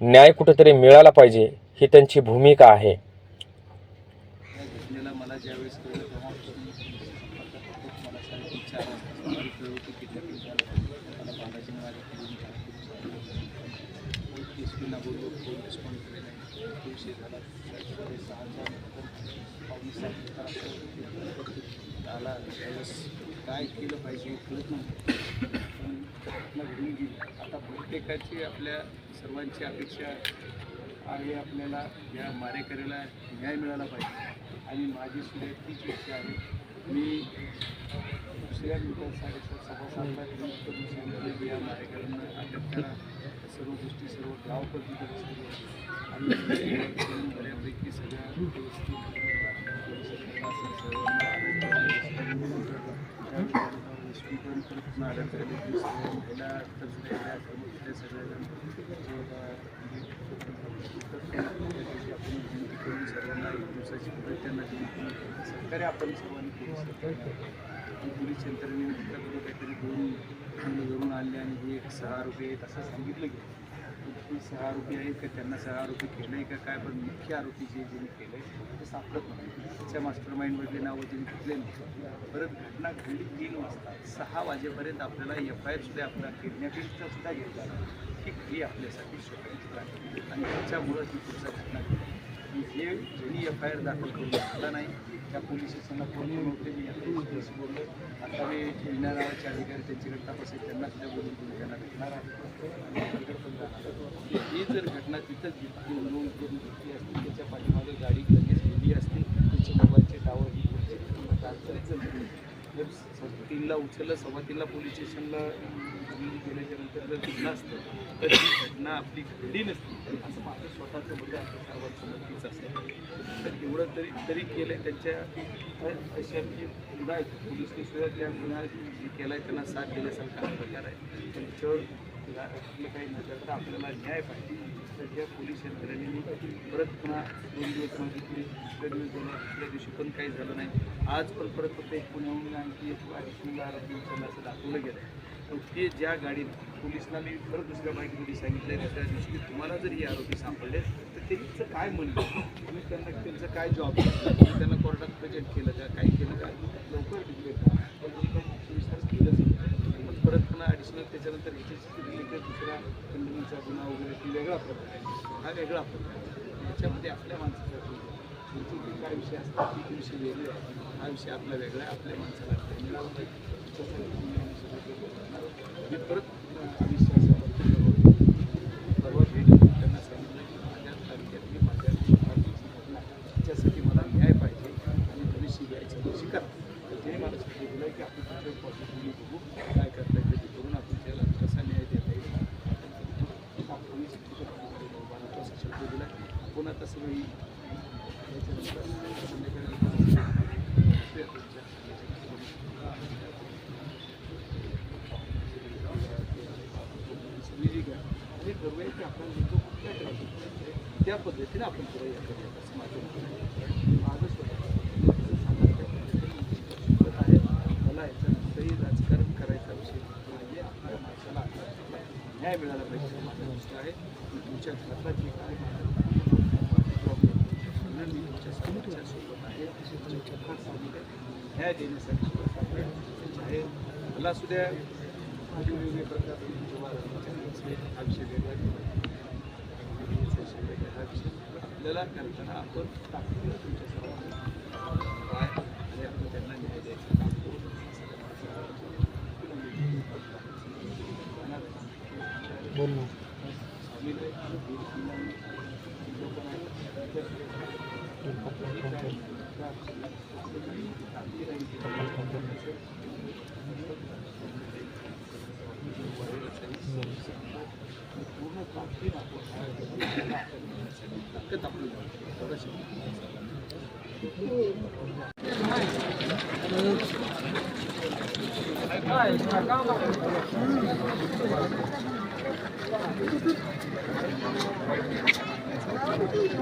न्याय कुठेतरी मिळाला पाहिजे ही त्यांची भूमिका आहे. काय केलं पाहिजे घटना घडून गेली आता प्रत्येकाची आपल्या सर्वांची अपेक्षा आहे आपल्याला या मारेकरीला न्याय मिळाला पाहिजे. आणि माझी सुद्धा तीच इच्छा आहे. मी दुसऱ्या मिनिटात साडेसात सव्वा सातला नियुक्त दुसऱ्या या मारेकऱ्यांना अटक करा. सर्व गोष्टी सर्व गाव पद्धतीने आणि बऱ्यापैकी सगळ्या गोष्टी सर्वांना एक दिवसाची मुदत त्यांना दिली आपण सर्वांनी पोलीस यंत्रणेने काहीतरी दोन धरून आणले आणि हे एक सहा रुपये आहेत असं सांगितलं गेलं सहा आरोपी आहेत का? त्यांना सहा आरोपी केलं आहे का? काय? पण मुख्य आरोपी जे ज्यांनी केलं आहे ते सापडत नाही त्याच्या मास्टर माइंडमधले नावं त्यांनी घेतले नाही परत घटना घडली तीन वाजता. सहा वाजेपर्यंत आपल्याला एफ आय आरसुद्धा आपला किडनॅपिंगचासुद्धा घेतला की ही आपल्यासाठी शोधायची आहे. आणि त्याच्यामुळं ही पुढचा घटना घडली. आणि हे ज्यांनी एफ आय आर दाखल करून घेतला नाही त्या पोलीस स्टेशनला फोन नव्हते मी आता पोलीस बोललो आता मी मीना नावाचे अधिकारी त्यांच्याकडे तपास त्यांना सुद्धा बोलून बोलून त्यांना भेटणार आहे पण जाणार ही जर घटना तिथंच घेतली नोंद करून घेतली असती त्याच्या पाठीमागे गाडी लगेच गेली असती त्यांचे मोबाईलचे टावर ही पुढचे तांत्रिक जर तीनला उचललं सव्वा तीनला पोलीस स्टेशनला घेऊन गेल्याच्यानंतर जर घटना असतं तर ती घटना आपली घडली नसती. असं माझं स्वतःचं मत आहे आपल्या सर्वांचं तर एवढं तरी तरी केलं आहे त्यांच्या अशा म्हणजे की पुन्हा पोलीस स्टेशनला सुद्धा त्या गुन्हा जे केला आहे त्यांना साथ दिल्यासारखा प्रकार आहे. त्यांच्यावर ला- आपलं काही नजर तर आपल्याला न्याय पाहिजे. तर त्या पोलीस यंत्रणेने परत पुन्हा दोन दिवस मागितले दुसऱ्या दिवस दिला दुसऱ्या दिवशी पण काही झालं नाही. आज पण परत फक्त एक पुण्याहून आणखी एक अडीचशेला आरोपी असं दाखवलं गेलं. आहे पण ते ज्या गाडीत पोलिसला मी परत दुसऱ्या बाईकमध्ये सांगितलं आहे दुसऱ्या दिवशी की तुम्हाला जर हे आरोपी सापडले तर त्यांचं काय म्हणलं तुम्ही त्यांना त्यांचं काय जॉब त्यांना कोर्टात प्रेझेंट केलं का? काही केलं का? लवकर डिक्लेअर करा पण तुम्ही काही चोवीस तास केलंच नाही मग परत पुन्हा त्याच्यानंतर ह्याच्याशी रिलेटेड दुसरा खंडणीचा गुन्हा वगैरे ती वेगळा प्रकार आहे. हा वेगळा प्रकार आहे. याच्यामध्ये आपल्या माणसाचा त्यांचे म्हणजे काय विषय असतात ती विषय वेगळे आहे हा विषय आपला वेगळा आहे आपल्या माणसाला मिळाला पाहिजे त्याच्यासाठी मी परत विश्वासावर परवा भेट घेऊन त्यांना सांगितलं की माझ्या तालुक्यातली माझ्या भागातली जी घटना आहे, त्याच्यासाठी मला न्याय पाहिजे आणि तुम्ही सी बी आयच्या दिवशी करा तर त्याने मला सांगितलं दिलं की आपण तुमच्या पॉझिटिव्हली बघू काय करता येईल ते करून आपण त्याला कसा न्याय देता येईल आपण असा शब्द दिला आपण आता सगळी याच्यानंतर आणि की आपण कुठल्या त्या पद्धतीने आपण करूया करूया असं माझं माझं स्वतः शिकत आहे मला याच्यानंतरही राजकारण करायचा विषय नाही आपल्या माणसाला न्याय मिळाला पाहिजे माझा गोष्ट आहे मी तुमच्या घरातला जे काय म्हणून मी तुमच्या सर्वांच्या सोबत आहे न्याय देण्यासाठी आहे. मला सुद्धा वेगवेगळे प्रकारचे हा विषय वेगळा हा विषय आपल्याला करताना आपण ताकदीनं तुमच्या 哎，刚刚好。嗯。Gracias.